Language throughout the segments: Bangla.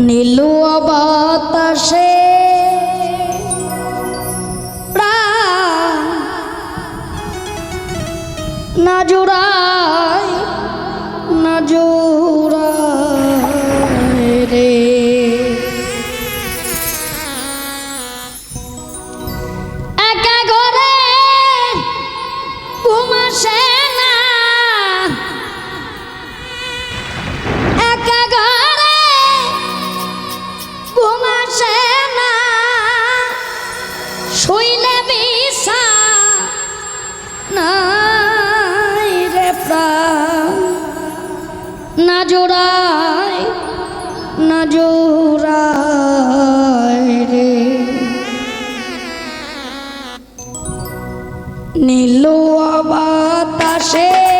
নীলুয়া বাতাসে না জোড়া জোড়ায় না জোড়ায় রে। নীল বাতাসে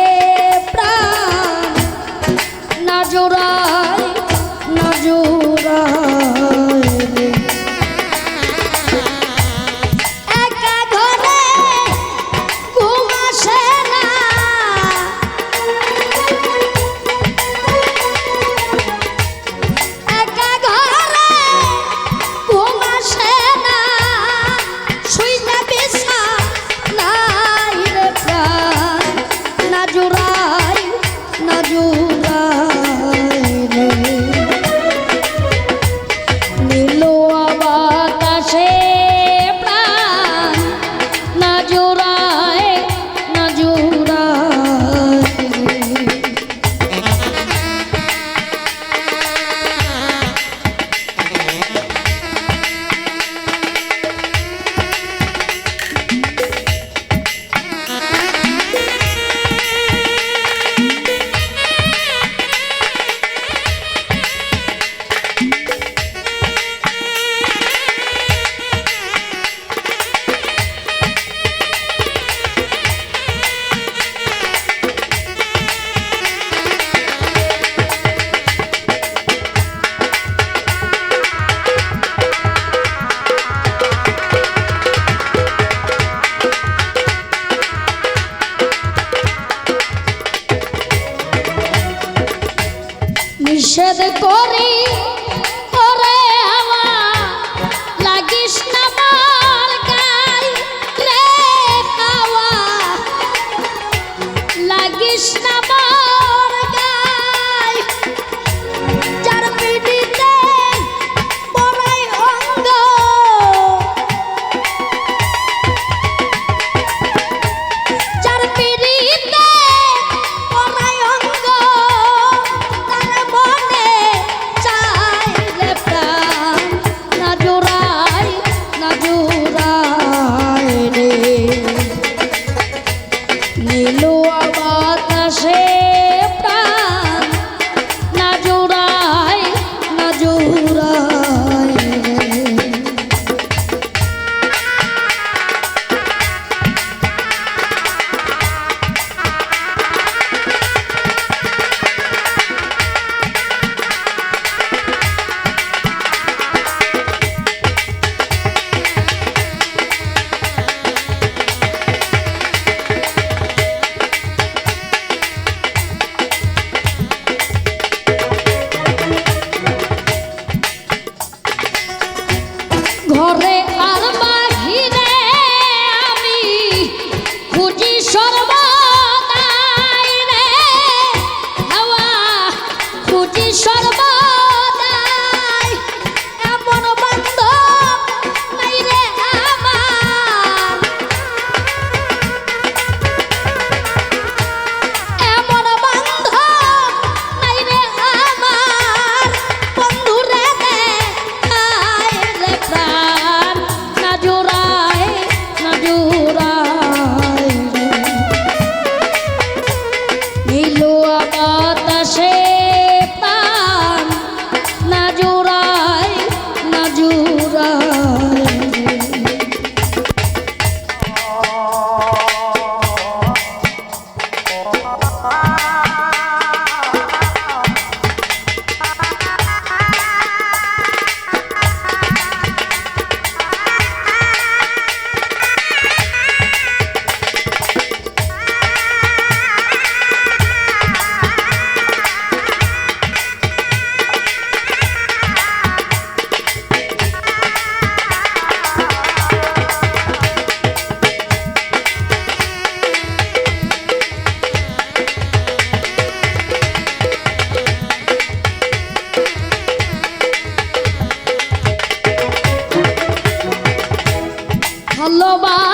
নিষেধ করে। নীলুয়া বাতাসে। সবা